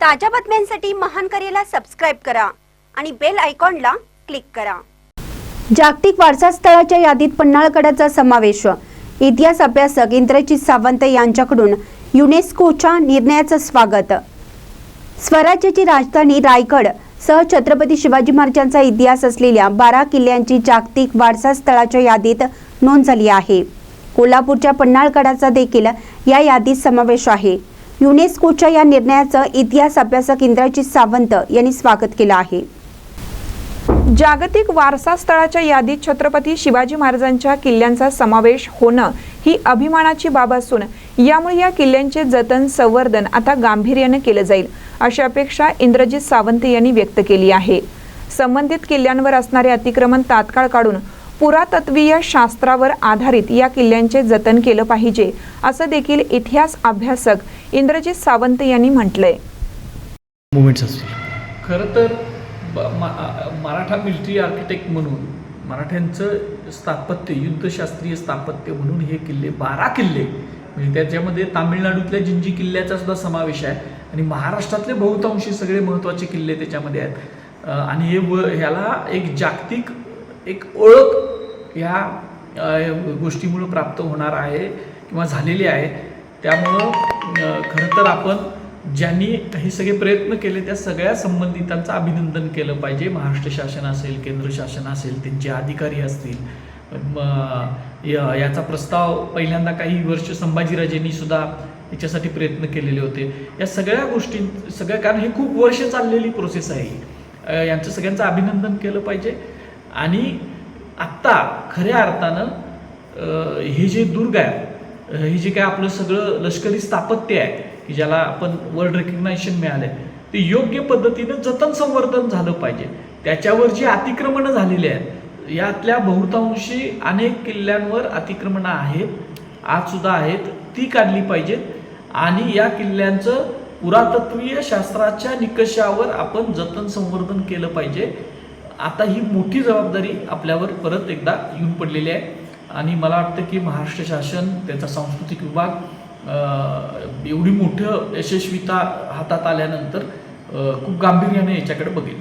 ताज्या बातम्यांसाठी महान करेला सबस्क्राईब करा आणि बेल आयकॉनला क्लिक करा. जागतिक वारसा स्थळाच्या यादीत पन्हाळगडाचा समावेश. इतिहास अभ्यासक इंद्रजित सावंत यांच्याकडून युनेस्कोच्या निर्णयाचं स्वागत. स्वराज्याची राजधानी रायगड सह छत्रपती शिवाजी महाराजांचा इतिहास असलेल्या बारा किल्ल्यांची जागतिक वारसा स्थळाच्या यादीत नोंद झाली आहे. कोल्हापूरच्या पन्हाळगडाचा देखील या यादीत समावेश आहे. युनेस्कोच्या या निर्णयाचं इतिहास अभ्यासक इंद्रजित सावंत यांनी स्वागत केलं आहे. जागतिक वारसा स्थळाच्या यादीत छत्रपती शिवाजी महाराजांच्या किल्ल्यांचा समावेश होणं ही अभिमानाची बाब असून यामुळे या किल्ल्यांचे जतन संवर्धन आता गांभीर्यानं केलं जाईल अशी अपेक्षा इंद्रजित सावंत यांनी व्यक्त केली आहे. संबंधित किल्ल्यांवर असणारे अतिक्रमण तात्काळ काढून पुरातत्वीय शास्त्रावर आधारित या किल्ल्यांचे जतन केलं पाहिजे असं देखील इतिहास अभ्यासक इंद्रजित सावंत यांनी म्हटलंय. खरं तर ब- मा- आ- मराठा मिलिटरी आर्किटेक्ट म्हणून मराठ्यांचं स्थापत्य युद्धशास्त्रीय स्थापत्य म्हणून हे किल्ले बारा किल्ले म्हणजे त्याच्यामध्ये तामिळनाडूतल्या जिंजी किल्ल्याचा सुद्धा समावेश आहे आणि महाराष्ट्रातले बहुतांशी सगळे महत्त्वाचे किल्ले त्याच्यामध्ये आहेत. आणि हे व ह्याला एक जागतिक एक ओळख ह्या गोष्टीमुळं प्राप्त होणार आहे किंवा झालेली आहे. त्यामुळं खरं तर आपण ज्यांनी हे सगळे प्रयत्न केले त्या सगळ्या संबंधितांचं अभिनंदन केलं पाहिजे. महाराष्ट्र शासन असेल केंद्र शासन असेल त्यांचे अधिकारी असतील. याचा प्रस्ताव पहिल्यांदा काही वर्ष संभाजीराजेंनी सुद्धा याच्यासाठी प्रयत्न केलेले होते. या सगळ्या गोष्टी सगळ्या कारण हे खूप वर्ष चाललेली प्रोसेस आहे. यांचं सगळ्यांचं अभिनंदन केलं पाहिजे. आणि आत्ता खऱ्या अर्थानं हे जे दुर्ग आहे हे जे काय आपलं सगळं लष्करी स्थापत्य आहे की ज्याला आपण वर्ल्ड रेकग्नायझेशन मिळालं आहे ते योग्य पद्धतीनं जतन संवर्धन झालं पाहिजे. त्याच्यावर जी अतिक्रमणं झालेली आहेत यातल्या बहुतांशी अनेक किल्ल्यांवर अतिक्रमणं आहेत आजसुद्धा आहेत ती काढली पाहिजेत. आणि या किल्ल्यांचं पुरातत्वीय शास्त्राच्या निकषावर आपण जतन संवर्धन केलं पाहिजे. आता ही मोठी जबाबदारी आपल्यावर परत एकदा येऊन पडलेली आहे. आणि मला वाटतं की महाराष्ट्र शासन त्याचा सांस्कृतिक विभाग एवढी मोठं यशस्वीता हातात आल्यानंतर खूप गांभीर्याने याच्याकडे बघेल.